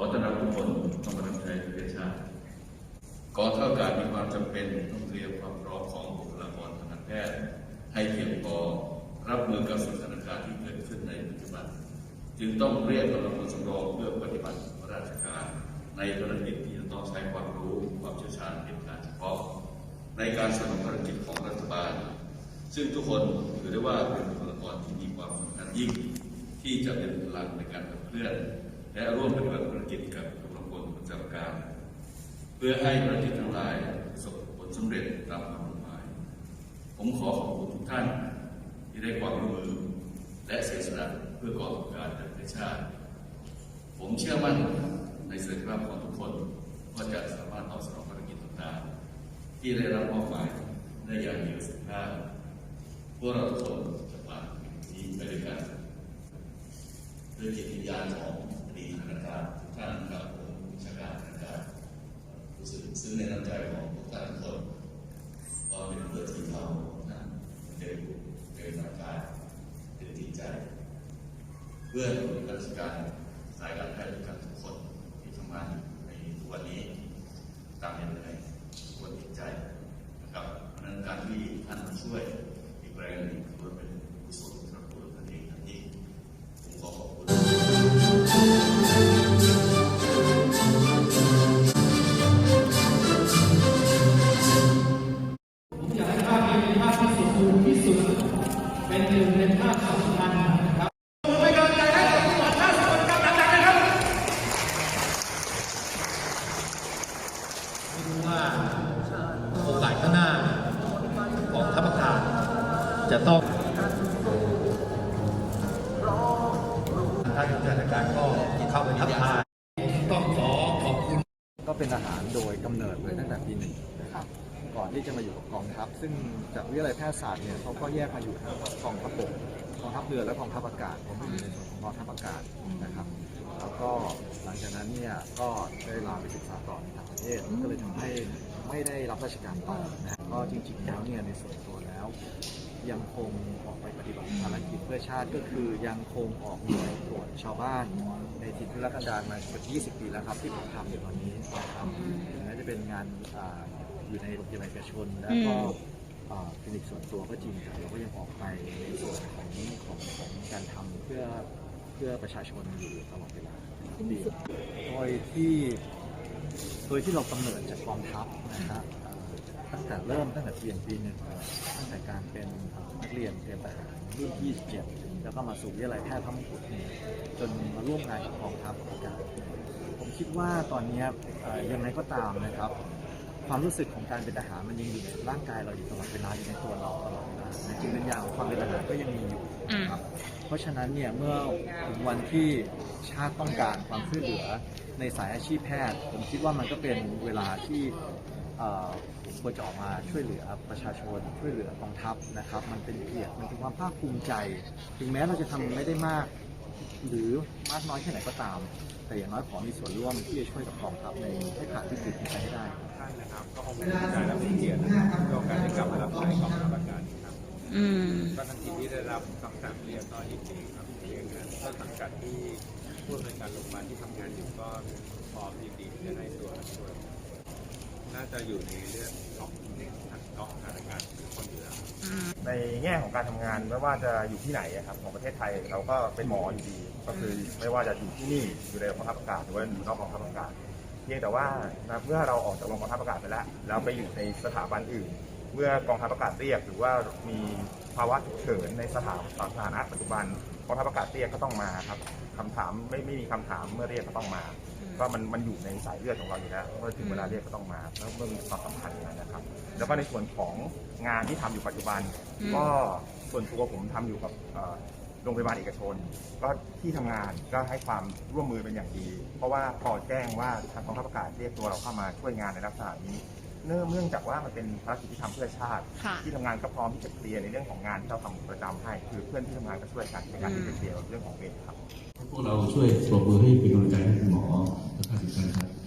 อต้อนรับทุกคนต้องมาทำใจประเทศชาติกองทัพอากาศมีความจำเป็นต้องเตรียมความพร้อมของบุคลากรทางการแพทย์ให้เพียงพอรับมือกับสถานการณ์ที่เกิดขึ้นในปัจจุบัน จึงต้องเรียกกำลังพลสำรองเพื่อปฏิบัติราชการ ในภารกิจที่จะต้องใช้ความรู้ความเชี่ยวชาญเป็นการเฉพาะ ในการสนับสนุนภารกิจของรัฐบาล ซึ่งทุกคนถือได้ว่าเป็นบุคลากรที่มีความสำคัญยิ่ง ที่จะเป็นพลังในการขับเคลื่อน และร่วมปฏิบัติภารกิจกับกำลังพลประจำการ เพื่อให้ภารกิจทั้งหลายประสบผลสำเร็จตามความมุ่งหมาย ผมขอขอบคุณทุกท่านที่ได้ความร่วมมือและเสียสละเพื่อก่อการประเทศชาติ ผมเชื่อมั่นในศักยภาพของทุกคนว่าจะสามารถตอบสนองภารกิจต่างๆที่ได้รับมอบหมายได้อย่างมีประสิทธิภาพพวกเราทุกคนจะผ่านนี้ไปด้วยกันด้วยจิตวิญญาณของอดีตทหารการทุกท่านกับผมวิชาการทหารการรู้สึกซึ้งในน้ำใจของทุกท่านทุกคนก็เป็นเพื่อนที่เราท่านเดินเดินทางการเดินจิตใจ เพื่อนราชการสายการแพทย์ทุกท่านทุกคนที่ทำงานในทุกวันนี้ตามเหตุใดทุกคนติดใจนะครับเพราะนั้นการที่ท่านมาช่วยอีกแรงหนึ่งถือว่าเป็นกุศลสำหรับตัวท่านเองทันทีผมขอขอบคุณผมอยากให้ภาพนี้เป็นภาพที่สมบูรณ์ที่สุดเป็นหนึ่งในภาพสำคัญนะครับ ไม่รู้ว่าโอกาสข้างหน้าของทัพอากาศ จะต้องท่านจัดการก็เข้าไปทักทายต้องขอขอบคุณ ก็เป็นทหารโดยกำเนิดเลยตั้งแต่ปีหนึ่งนะครับก่อนที่จะมาอยู่กับกองทัพ ซึ่งจากวิทยาลัยแพทยศาสตร์เนี่ยเขาก็แยกมาอยู่ทั้งกองทัพบกกองทัพเรือและกองทัพอากาศผมอยู่ในส่วนของกองทัพอากาศนะครับ แล้วก็หลังจากนั้นเนี่ยก็ได้ลาไปศึกษาต่อในต่างประเทศก็เลยทำให้ไม่ได้รับราชการต่อนะก็จริงๆแล้วเนี่ยในส่วนตัวแล้ว ยังคงออกไปปฏิบัติภารกิจเพื่อชาติก็คือยังคงออกหน่วยตรวจชาวบ้านในถิ่นทุรกันดารมาเกือบ20 ปีแล้วครับ ที่ผมทำอยู่ตอนนี้นะครับถึงแม้จะเป็นงานอ่าอยู่ในโรงพยาบาลเอกชน แล้วก็อ่าคลินิกส่วนตัวก็จริงแต่เราก็ยังออกไปในส่วนของของของการทำเพื่อเพื่อประชาชนอยู่ตลอดเวลาดีโดยที่ โดยที่เรากำเนิดจากกองทัพนะครับอ่า ตั้งแต่เริ่มตั้งแต่เรียนปีหนึ่งเลยตั้งแต่การเป็นอ่านักเรียนเตรียมทหารรุ่น27 แล้วก็มาสู่วิทยาลัยแพทย์พระมงกุฎเนี่ยจนมาร่วมงานกับกองทัพอากาศผมคิดว่าตอนเนี้ยเอ่อยังไงก็ตามนะครับ ความรู้สึกของการเป็นทหารมันยังอยู่ในร่างกายเราอยู่ตลอดเวลาอยู่ในตัวเราตลอดเวลาในจิตวิญญาณของความเป็นทหารก็ยังมีอยู่นะครับเพราะฉะนั้นเนี่ยเมื่อถึงวันที่ชาติต้องการความช่วยเหลือในสายอาชีพแพทย์ ผมคิดว่ามันก็เป็นเวลาที่เอ่อ ผมควรจะออกมาช่วยเหลือประชาชนช่วยเหลือกองทัพนะครับ มันเป็นเกียรติมันเป็นความภาคภูมิใจ ถึงแม้เราจะทำไม่ได้มาก หรือมากน้อยแค่ไหนก็ตาม แต่อย่างน้อยขอมีส่วนร่วมที่จะช่วยกับกองทัพในให้ผ่านวิกฤตนี้ไปให้ได้ท่านนะครับก็คงเป็นการและเป็นเกียรตินะครับในโอกาสที่กลับมารับใช้กองทัพอากาศอีกครับอืมก็ทันทีที่ได้รับคำสั่งเรียกก็ยินดีครับเรียนงานต้นสังกัดที่ผู้อำนวยการโรงพยาบาลที่ทำงานอยู่ก็พร้อมยินดีที่จะให้ตัวช่วย น่าจะอยู่ในเรื่องของทางกองทหารอากาศทุกคนอยู่แล้วในแง่ของการทำงานไม่ว่าจะอยู่ที่ไหนครับของประเทศไทยเราก็เป็นหมออยู่ดี ก็คือไม่ว่าจะอยู่ที่นี่อยู่ในกองทัพอากาศหรือว่าอยู่นอกกองทัพอากาศเพียงแต่ว่าเมื่อเราออกจากกองทัพอากาศไปแล้วแล้วไปอยู่ในสถาบันอื่น เมื่อกองทัพอากาศเรียกหรือว่ามีภาวะฉุกเฉินในสถานสถานะปัจจุบันกองทัพอากาศเรียกก็ต้องมาครับคำถามไม่ไม่มีคำถามเมื่อเรียกก็ต้องมา ก็มันมันอยู่ในสายเลือดของเราอยู่แล้วเมื่อถึงเวลาเรียกก็ต้องมาแล้วเมื่อมีความสำคัญอย่างนั้นนะครับ แล้วก็ในส่วนของงานที่ทำอยู่ปัจจุบัน อืม ก็ส่วนตัวผมทำอยู่กับเอ่อโรงพยาบาลเอกชน ก็ที่ทำงานก็ให้ความร่วมมือเป็นอย่างดี เพราะว่าพอแจ้งว่าทางกองทัพอากาศเรียกตัวเราเข้ามาช่วยงานในลักษณะนี้ เนื่องเนื่องจากว่ามันเป็นภารกิจที่ทำเพื่อชาติ ค่ะ ที่ทำงานก็พร้อมที่จะเคลียร์ในเรื่องของงานที่เราทำประจำให้คือเพื่อนที่ทำงานก็ช่วยกันในการที่จะเคลียร์เรื่องของเวรครับ พวกเราช่วยปรบมือให้เป็นกำลังใจให้คุณหมอ และ